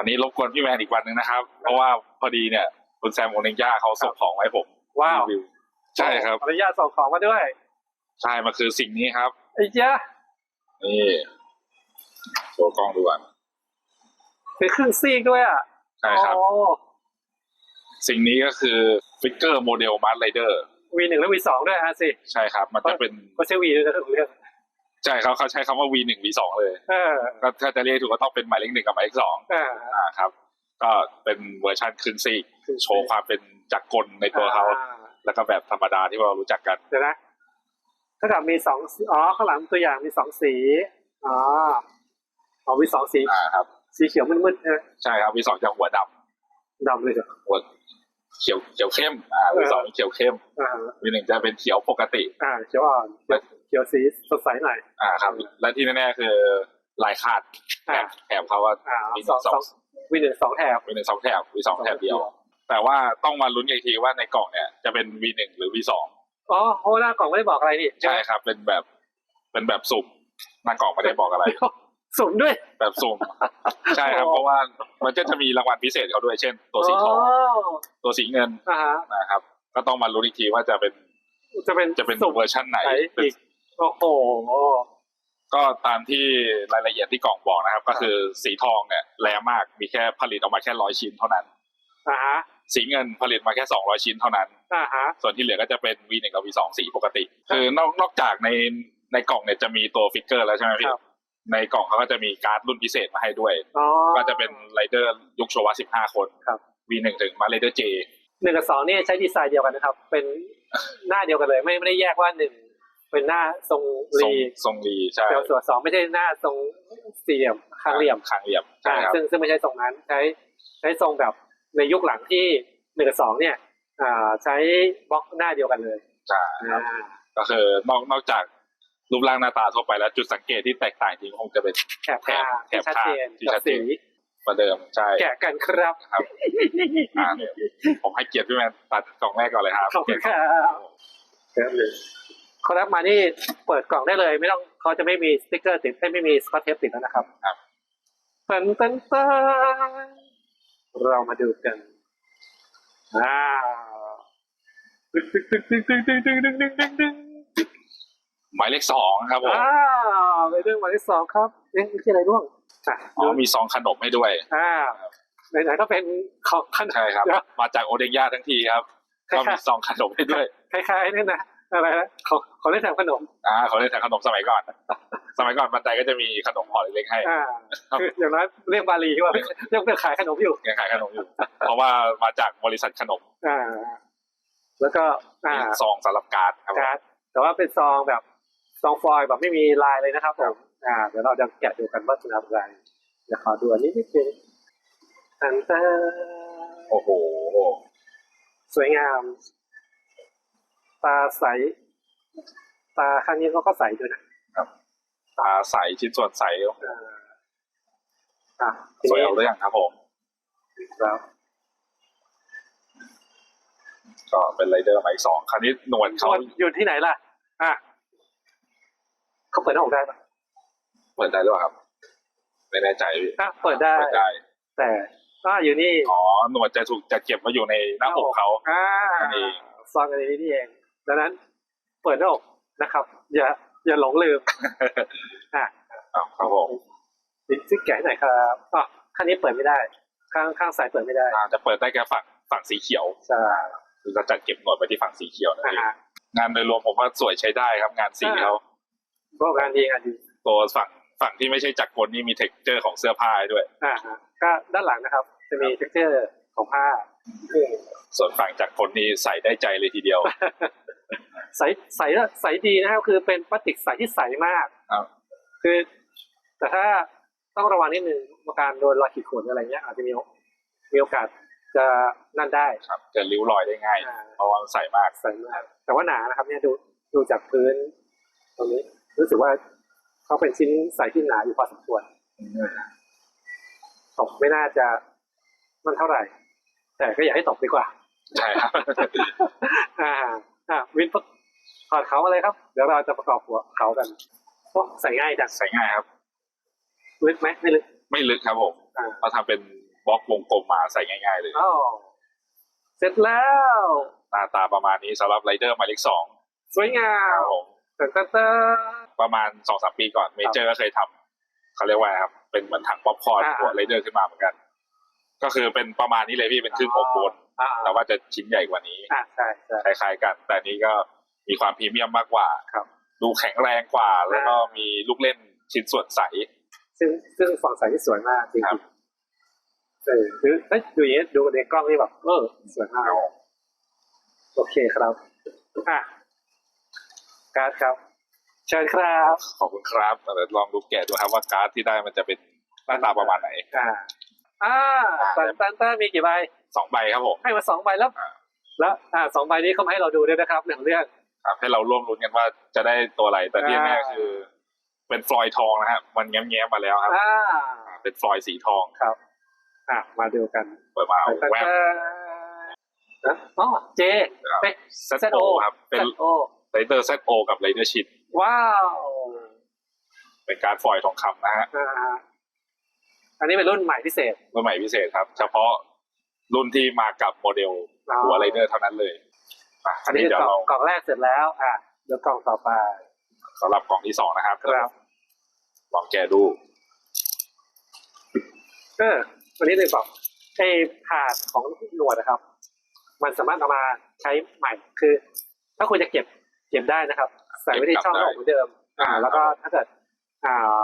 วันนี้รบกวนพี่แมนอีกวันหนึ่งนะครับ เพราะว่าพอดีเนี่ย คุณแซมโอเนย่าเขาส่งของมาให้ผมว้าว รีวิใช่ครับขออนุญาตส่งของมาด้วยใช่มันคือสิ่งนี้ครับ ไอ้เจ้านี่โชว์กล้องดูก่อนเป็นเครื่องซีกด้วยอะใช่ครับ โอ้สิ่งนี้ก็คือฟิกเกอร์โมเดลมาร์ไรเดอร์วีหนึ่งและวีสองด้วยฮะสิ ใช่ครับ มันจะเป็น ก็ใช้วีด้วยนะทุกเรื่อง ใช่เขาเขาใช้คำว่า V หนึ่ง V สองเลยเออก็ถ้าจะเรียกถูกก็ต้องเป็นหมายเลขหนึ่งกับหมายเลขสองเอออ่าครับ ก็เป็นเวอร์ชันครึ่งซีกโชว์ความเป็นจักรกลในตัวเขาอ่แล้วก็แบบธรรมดาที่เรารู้จักกันเดี๋ยวนะถ้ากับมีสองอ๋อข้างหลังตัวอย่างมีสองสีอ๋ออ๋อมีสองสีอ่าครับ สีเขียวมืดๆนะใช่ครับ V สองจะหัวดำดำเลยเหรอหัวเขียวเขียวเข้ม อ่า V สองเขียวเข้มอ่า V หนึ่งจะเป็นเขียวปกติ อ่าเขียวอ่อน เขียวเขียวสีสดใสหน่อย อ่าครับ และที่แน่ๆคือลายคาดแถอ่าบแถบเขาว่าอ่ามีสองสองสองวีหนึ่งสองแถบมีหนึ่งสองแถบ V สองแถบเดียว แต่ว่าต้องมาลุ้นกันอีกทีว่าในกล่องเนี่ยจะเป็น V หนึ่งหรือ V สองอ๋อโหหน้ากล่องไม่ได้บอกอะไรนี่ใช่ครับ เป็นแบบเป็นแบบสุ่มหน้ากล่องไม่ได้บอกอะไรสุ่มด้วย แบบสุ่มใช่ครับโอ้เพราะว่ามันก็จะมีรางวัลพิเศษเขาด้วยเช่น ตัวสีทองตัวสีเงินอ่าฮะนะครับ ก็ต้องมาลุ้นอีกทีว่าจะเป็นจะเป็นจะเป็นสุ่มเวอร์ชั่นไหนไหนเป็นอีก โอ้โหก็ตามที่รายละเอียดที่กล่องบอกนะครับ ก็คือสีทองเนี่ยแรงมากมีแค่ผลิตออกมาแค่ร้อยชิ้นเท่านั้นอ่าฮะสีเงินผลิตมาแค่สองร้อยชิ้นเท่านั้นอ่าฮะส่วนที่เหลือก็จะเป็น V หนึ่งกับ V สองสีปกติ คือนอกนอกจากในในกล่องเนี่ยจะมีตัวฟิกเกอร์แล้วใช่ไหมพี่ครับในกล่องเขาก็จะมีการ์ดรุ่นพิเศษมาให้ด้วยอ๋อก็จะเป็นไรเดอร์ยุคโชวะ 15 คนครับ V หนึ่งถึงมาไรเดอร์เจหนึ่งกับสองนี่ใช้ดีไซน์เดียวกันนะครับ เป็นหน้าเดียวกันเลย ไม่ไม่ได้แยกว่าหนึ่ง เป็นหน้าทรงทรงรีทรงรีใช่แต่ส่วนสองไม่ใช่หน้าทรงสี่เหลี่ยมคางเหลี่ยมคางเหลี่ยมใช่อ่าครับซึ่งซึ่งไม่ใช่ทรงนั้นใช้ใช้ทรงแบบในยุคหลังที่หนึ่งกับสองเนี่ยอ่าใช้บล็อกหน้าเดียวกันเลยใช่คอ่ารับก็คือนอกนอกจากรูปร่างหน้าตาทั่วไปแล้วจุดสังเกตที่แตกต่างจริงคงจะเป็นแถบผ้าแถที่บชัดผ้าเจนที่กัชับดเจสีนประเดิมใช่แกะกันครับครับอ่าเนี่ยผมให้เกียรติพี่แมนตัดกล่องแรกก่อนเลยครับขอบคุณครับครับ เลยเขารับมานี่เปิดกล่องได้เลย ไม่ต้องเขาจะไม่มีสติ๊กเกอร์ติดไม่มีสกอตเทปติดแล้วนะครับครับตันตันตันเรามาดูกันอ่าตึ๊งตึ๊งตึ๊งตึ๊งตึ๊งตึ๊งตึ๊งตึ๊งตึ๊งตึ๊งตึ๊งหมายเลขสองครับผมอ่าไปเรื่องหมายที่สองครับเอ๊ะนี่คืออะไรร่วงอะอ๋อมีซองขนมให้ด้วยอ่าไหนๆก็เป็นของขนมใช่ครับเดี๋ยวมาจากโอเดงย่าทั้งทีครับคล้ายๆก็มีซองขนมให้ด้วยคล้ายๆนี่นะ อะไรนะขอขอเล่นแถมขนม อ่าเขาเล่นแต่ขนมสมัยก่อน สมัยก่อนบันไดก็จะมีขนมห่อเล็กๆให้อ่าคืออย่างน้อยเรียกบาลีว่าเรียกเป็นขายขนมอยู่ยังขายขนมอยู่ เพราะว่ามาจากบริษัทขนม อ่า แล้วก็อ่ามีซองสำหรับการ์ดครับผมการ์ดแต่ว่าเป็นซองแบบซองฟอยล์แบบไม่มีลายเลยนะครับผมอ่าเดี๋ยวเราจะแกะดูกันว่าเป็นอะไรเดี๋ยวขอดูอันนี้นิดนึงอันตาโอ้โห สวยงาม ตาใส ตาข้างนี้เขาก็ใสด้วยนะตาใสชิ้นส่วนใสอ่าอะทีสวยนี้เอาเรื่องครับผม ครับ ก็เป็นไรเดอร์หมายสองคราวนี้หนวดเขาส่วนอยู่ที่ไหนล่ะ อะเขาเปิดหน้าอกได้ปะเปิดได้หรือเปล่าครับ ไม่แน่ใจพี่อะเปิดได้ เปิดได้ แต่อ่าอยู่นี่อ๋อหนวดจะถูกจะเก็บไว้อยู่ในหน้าอกเขาอ่า อันนี้ซองอันนี้นี่เอง ดังนั้นเปิดหน้าอกนะครับ อย่าอย่าหลงลืมอะอ้าวครับผมดิซิแกะหน่อยครับอะข้างนี้เปิดไม่ได้ ข้างข้างซ้ายเปิดไม่ได้อ่าจะเปิดได้แค่ฝั่งฝั่งสีเขียวใช่คือจะจัดเก็บหนวดไว้ที่ฝั่งสีเขียวนั่นอ่าเองฮะงานโดยรวมผมว่าสวยใช้ได้ครับงานสีเขาพวกงานดีงานดีตัวฝั่งฝั่งที่ไม่ใช่จักรกลนี่มีเท็กเจอร์ของเสื้อผ้าให้ด้วยอ่าฮะก็ด้านหลังนะครับ จะมี t e x t อร์ของผ้า ส่วนฝั่งจักรกลนี่ใส่ได้ใจเลยทีเดียว ใสใสแล้วใสดีนะครับคือเป็นพลาสติกใสที่ใสมากครับ คือ แต่ถ้าต้องระวังนิดนึงการโดนรอยขีดข่วนอะไรเงี้ยอาจจะมีมีโอกาสจะนั่นได้ครับจะริ้วรอยได้ง่ายอ่าเพราะว่ามันใส่มากใสมาก แต่ว่าหนานะครับ เนี่ยดูดูจากพื้น ตรงนี้ รู้สึกว่าเขาเป็นชิ้นใสที่หนาอยู่พอสมควรตกไม่น่าจะมันเท่าไหร่ แต่ก็อย่าให้ตกดีกว่า ใช่ครับอ่าอ่าวินประถอดเขาอะไรครับ เดี๋ยวเราจะประกอบหัวเขากันโอ้ใส่ง่ายจังใส่ง่ายครับ ลึกไหมไม่ลึก ไม่ลึกครับผมอ่าเขาทำเป็นบล็อกวงกลมมาใส่ง่าย ๆ เลยอ้าวเสร็จแล้วหน้าตาประมาณนี้สำหรับไรเดอร์หมายเลขสองสวยงาคมรับผมแต่แต่แต่ประมาณสองสามปีก่อนเมเจอร์ก็เคยทำเขาเรียกว่าอะไรครับเป็นเหมือนถังป๊อปคอร์นอ่าหัวไรเดอร์ขึ้นมาเหมือนกัน ก็คือเป็นประมาณนี้เลยพี่เป็นครึ่งอกบนอ่าแต่ว่าจะชิ้นใหญ่กว่านี้อ่าใช่ใช่คล้ายๆกัน แต่นี้ก็มีความพรีเมียมมากกว่าครับ ดูแข็งแรงกว่า แล้วก็มีลูกเล่นชิ้นส่วนใส ซึ่งซึ่งฝั่งสายที่สวยมากจริงครับๆเออคือเอ้ยดูอย่างนี้ดูในกล้องนี่แบบเออสวยมากโอเคครับอะการ์ดครับ เชิญครับ ขอบคุณครับแต่เดี๋ยวลองดูแกะดูครับว่าการ์ดที่ได้มันจะเป็นหน้าตาประมาณไหนอ่า อ่าตันตันตันมีกี่ใบสองใบครับผมให้มาสองใบแล้วอ่าแล้วอ่าสองใบนี้เขามาให้เราดูด้วยนะครับหนึ่งเรื่องครับให้เราร่วมรุ้นกันว่าจะได้ตัวอะไรแต่ที่อ่าแน่ๆคือ เป็นฟลอยทองนะฮะมันแง้มๆมาแล้วครับอ่าเป็นฟลอยสีทองครับ อะมาดูกันเปิดมาตันตันแวบนะอ๋อเจเป๊ะเซตโอครับ เป็นโอไรเดอร์เซตโอกับไรเดอร์ชินว้าว เป็นการ์ดฟอยล์ทองคำนะฮะ อ่าอันนี้เป็นรุ่นใหม่พิเศษ รุ่นใหม่พิเศษครับ เฉพาะรุ่นที่มากับโมเดลหัวไรเดอร์เท่านั้นเลยอะอันนี้เดี๋ยวกล่องเรากล่องแรกเสร็จแล้ว อะเดี๋ยวกล่องต่อไปสำหรับกล่องที่สองนะครับครับลองแกะดูเออวันนี้เลยบอกไอ้ถาดของหนวดนะครับ มันสามารถเอามาใช้ใหม่คือ ถ้าคุณจะเก็บเก็บได้นะครับ ใส่ไว้ในช่องเหมือนเดิม อ่า แล้วก็ถ้าเกิดอ่า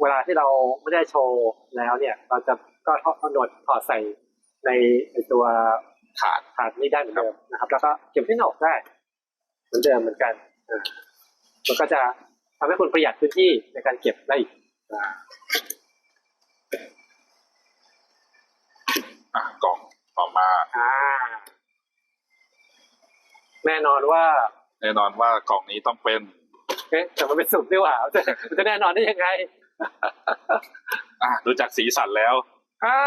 เวลาที่เราไม่ได้โชว์แล้วเนี่ย เราจะก็เอาหนวดถอดใส่ในในตัวถาดถาดนี้ได้เหมือนเดิมนะครับ แล้วก็เก็บที่หนอกได้ เหมือนเดิมเหมือนกันอ่ามันก็จะทำให้คุณประหยัดพื้นที่ในการเก็บได้อีกอ่าอะกล่องต่อมาอ่าแน่นอนว่า แน่นอนว่ากล่องนี้ต้องเป็นเอ๊ะแต่มันเป็นสุกดีกว่าจะมันจะแน่นอนได้ยังไงอะ ดูจากสีสันแล้วอ่า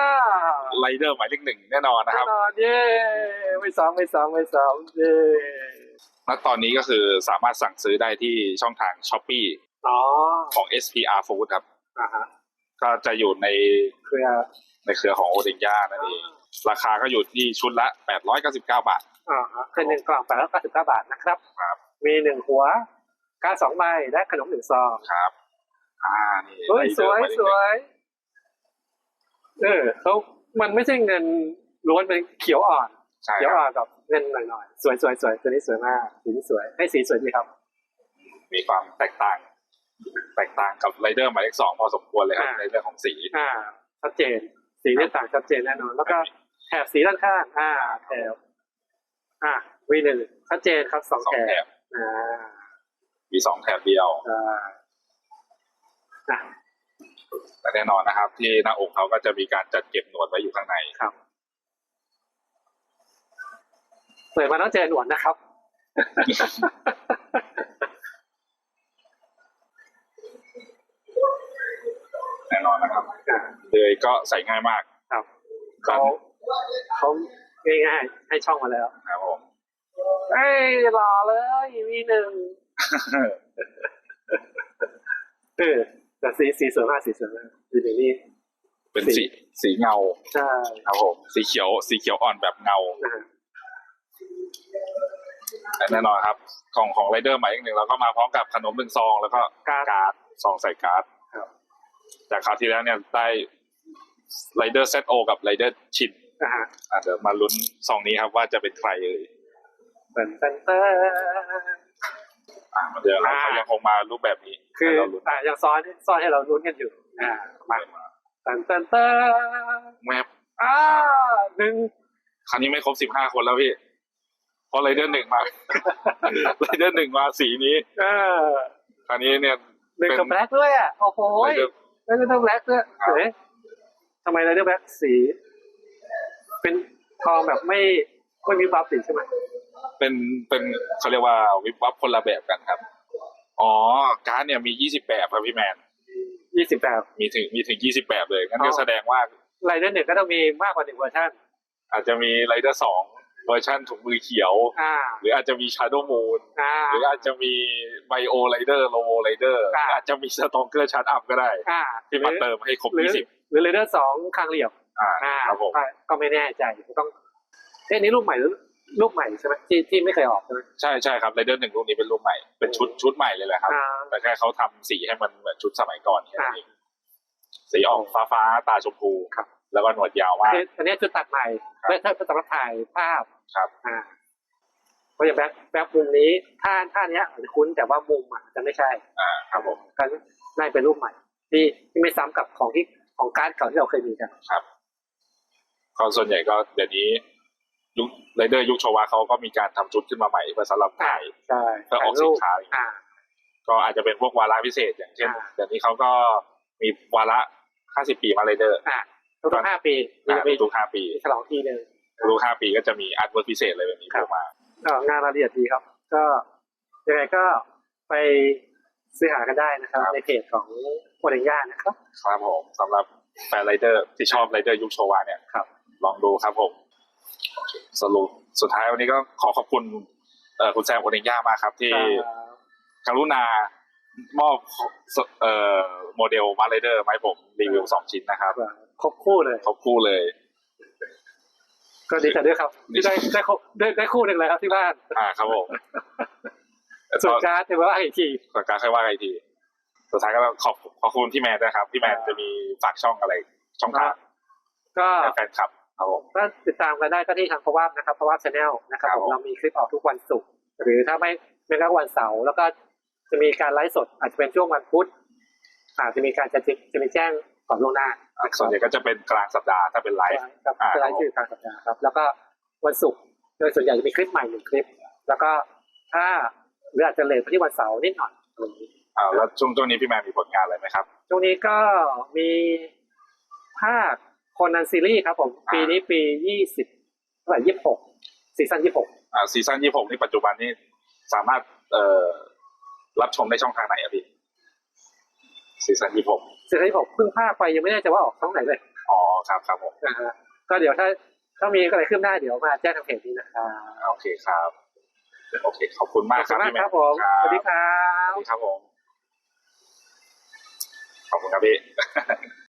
ไรเดอร์หมายเลขหนึ่งแน่นอนนะคแน่รับนอนเย้ไม่ซ้ำไม่ซ้ำไม่ซ้ำเย้ณตอนนี้ก็คือสามารถสั่งซื้อได้ที่ช่องทาง s h อ p e e อ๋อของ SPR Food ครับอ่าฮะก็จะอยู่ในเครือในเครือของโอเดนย่านั่นเองราคาก็อยู่ที่ชุดละ 899 บาทอ่าฮะคือหนึ่งกล่องแปดร้อยเก้าสิบเก้าบาทนะครับครับ มีหนึ่งหัวการดสองใบและขนมหนึ่งซองครับ อ่านี่เฮ้ยไรสเดอร์วยหมายเลขสหนึ่งวยเออเขามันไม่ใช่เงินล้วนเป็นเขียวอ่อนใช่เขียวครับอ่อนกับเงินหน่อยๆสวยสวยสวยตัวนี้สวยมากสีนี้สวยให้สีสวยดีครับ มีความแตกต่าง แตกต่างกับไรเดอร์หมายเลขสองพอสมควรเลยครับอ่าในเรื่องของสีอ่าชัดเจน สีนี่ต่างชัดเจนแน่นอน แล้วก็แถบสีด้านข้างอ่าแถบอ่าวีหนึ่งชัดเจนครับสองสองแถแถบบอ่ามีสองแถบเดียวอ่าอะ แต่แน่นอนนะครับ ที่หน้าอกเขาก็จะมีการจัดเก็บหนวดไว้อยู่ข้างในครับเปิดมาต้องเจอหนวดนะครับ แน่นอนนะครับอ่าเลยก็ใส่ง่ายมากครับเขาเขาง่ายๆให้ช่องมาแล้วนะครับผมเอ้ยหล่อเลยวีหนึ่งเออ แต่สีสีสวยมากสีสวยมากวีหนึ่งนี่เป็นสีสีสีเงาใช่ครับผมสีเขียว สีเขียวอ่อนแบบเงานะฮะและแน่นอนครับ ของของไรเดอร์หมายเลขหนึ่งเราก็มาพร้อมกับขนมหนึ่งซองแล้วก็การ์ดการ์ดซองใส่การ์ดครับจากคราวที่แล้วเนี่ยได้ไรเดอร์เซตโอกับไรเดอร์ชินนะฮะอะเดี๋ยวมาลุ้นซองนี้ครับว่าจะเป็นใครเอ่ยเปิดเต้นเต้น อะเหมาเดิมครับอ่าเขายังคงมารูปแบบนี้คือให้เราลุ้นอ่ายังซ้อนซ้อนให้เราลุ้นกันอยู่อ่ามามาเต้นเต้นเต้นแมบอ่าหนึ่งคราวนี้ไม่ครบสิบห้าคนแล้วพี่เพราะไรเดอร์หนึ่งมาไรเดอร์หนึ่งมาสีนี้เออคราวนี้เนี่ยหนึ่งกับแบล็คด้วยอะโอ้โหไรเดอร์แล้วก็ต้องแบล็คด้วยครับสวยทำไมเราเลือกแบล็คสี เป็นทองแบบไม่ไม่มีบัฟติดใช่ไหม เป็นเป็นเขาเรียกว่าวิบวับคนละแบบกันครับ อ๋อการ์ดเนี่ยมียี่สิบแบบครับพี่แมนยี่สิบแบบมีถึงมีถึงยี่สิบแบบเลยงั้นอ๋ก็อแสดงว่าไรเดอร์หนึ่งก็ต้องมีมากกว่าหนึ่งเวอร์ชันอาจจะมีไรเดอร์สองเวอร์ชันถุงมือเขียวอ่าหรืออาจจะมีชาร์โดมูนอ่าหรืออาจจะมีไบโอไรเดอร์โลโวไรเดอร์หอ่ารืออาจจะมีสตองเกอร์ชาร์ดอัพก็ได้อ่าที่มาเติมให้ครบหรือยี่สิบหรือไรเดอร์สองคางเหลี่ยมอ่าอ่าครับผมก็ก็ไม่แน่ใจต้องเอ๊ะอันนี้รูปใหม่หรือ รูปใหม่ใช่ไหมที่ที่ไม่เคยออกใช่ไหมใช่ใช่ครับไรเดอร์หนึ่งลูกนี้เป็นรูปใหม่เป็นชุดชุดใหม่เลยแหละครับ อ่า แต่แค่เขาทำสีให้มันเหมือนชุดสมัยก่อนแค่นั้นอ่าเองสีออกฟ้าฟ้าๆตาชมพูครับ แล้วก็หนวดยาวมาก คืออันนี้จุดตัดใหม่ครับเพื่อถ้าสำหรับถ่ายภาพ ครับ อ่าเพราะอย่างแบ็คแบ็คมุมนี้ท่าท่าเนี้ยอาจจะคุ้นแต่ว่ามุมอะจะไม่ใช่อ่าครับผม ก็น่าจะเป็นรูปใหม่ ที่ที่ไม่ซ้ำกับของที่ของการ์ดเก่าที่เราเคยมีกัน ครับก็ส่วนใหญ่ก็เดี๋ยวนี้ ยุคไรเดอร์ยุคโชวาเขาก็มีการทำชุดขึ้นมาใหม่เพื่อสำหรับถ่ายใช่เพื่อออกสินค้าอย่างเงี้ยอ่าก็อาจจะเป็นพวกวาระพิเศษ อย่างเช่นอ่าเดี๋ยวนี้เขาก็มีวาระ50ปีมาไรเดอร์อ่าทุกๆห้าปีอ่าจะมีทุก5ปีฉลองทีหนึ่งทุก5ปีก็จะมีอาร์ตเวิร์กพิเศษอะไรแบบนี้ครัเข้าบมาเอ่องานรายละเอียดดีครับ ก็ยังไงก็ไปซื้อหากันได้นะครับ ในเพจของโมเดลย่านะครับ ครับผมสำหรับแฟนไรเดอร์ที่ชอบไรเดอร์ยุคโชวาเนี่ยครับ ลองดูครับผมโอเค สรุปสุดท้ายวันนี้ก็ขอขอบคุณเอ่อคุณแซมโอเนย่ามากครับ ที่กรุณามอบเอ่อโมเดลมาไรเดอร์มาให้ผมรีวิวสองชิ้นนะครับครบคู่เลยครบคู่เลย ก็ดีใจด้วยครับที่ได้ได้ครบได้ได้คู่หนึ่งเลยครับที่บ้านอ่าครับผมส่วนการ์ดถือว่าอีกทีส่วนการค่อยว่ากันอีกทีสุดท้ายก็ต้องขอบขอบคุณพี่แมนด้วยครับ พี่แมนจะมีฝากช่องอะไร ช่องทางก็ให้แฟนคลับ ครับผมก็ติดตามกันได้ก็ที่ทางพวาบนะครับพวาบชาแนลนะครับครับผมผมเรามีคลิปออกทุกวันศุกร์หรือถ้าไม่ไม่ก็วันเสาร์แล้วก็จะมีการไลฟ์สดอาจจะเป็นช่วงวันพุธอาจจะมีการจะจะมีแจ้งก่อนล่วงหน้านะคส่รัวนบใหญ่ก็จะเป็นกลางสัปดาห์ถ้าเป็นไลฟ์กับอ่าไลฟ์ชื่อกลางสัปดาห์ครับ แล้วก็วันศุกร์โดยส่วนใหญ่จะมีคลิปใหม่หนึ่งคลิป แล้วก็ถ้าหรืออาจจะเลทไปที่วันเสาร์นิดหน่อยอะไรอย่างนี้อ่าแล้วช่วงช่วงนี้พี่แมนมีผลงานอะไรไหมครับช่วงนี้ก็มีภาค คนนันซีรีส์ครับผมอ่าปีนี้ปียี่สิบเท่าไหร่ยี่สิบหกซีซั่นยี่สิบหกอ่าซีซั่นยี่หกนี่ปัจจุบันนี่สามารถเอ่อรับชมได้ช่องทางไหนอะพี่ซีซั่นยี่หกซีซั่นยี่สิบหกเพิ่งภาคไปยังไม่แน่ใจว่าออกช่องไหนเลยอ๋อครับครับผมนะฮะก็เดี๋ยวถ้าถ้ามีอะไรขึ้นหน้าเดี๋ยวมาแจ้งทางเพจนี้นะครับโอเคครับโอเคขอบคุณมากขอบคคุรับณมากพี่แมนครับผมสวัสดีครัสบวัสดีครับผมขอบคุณครับพี่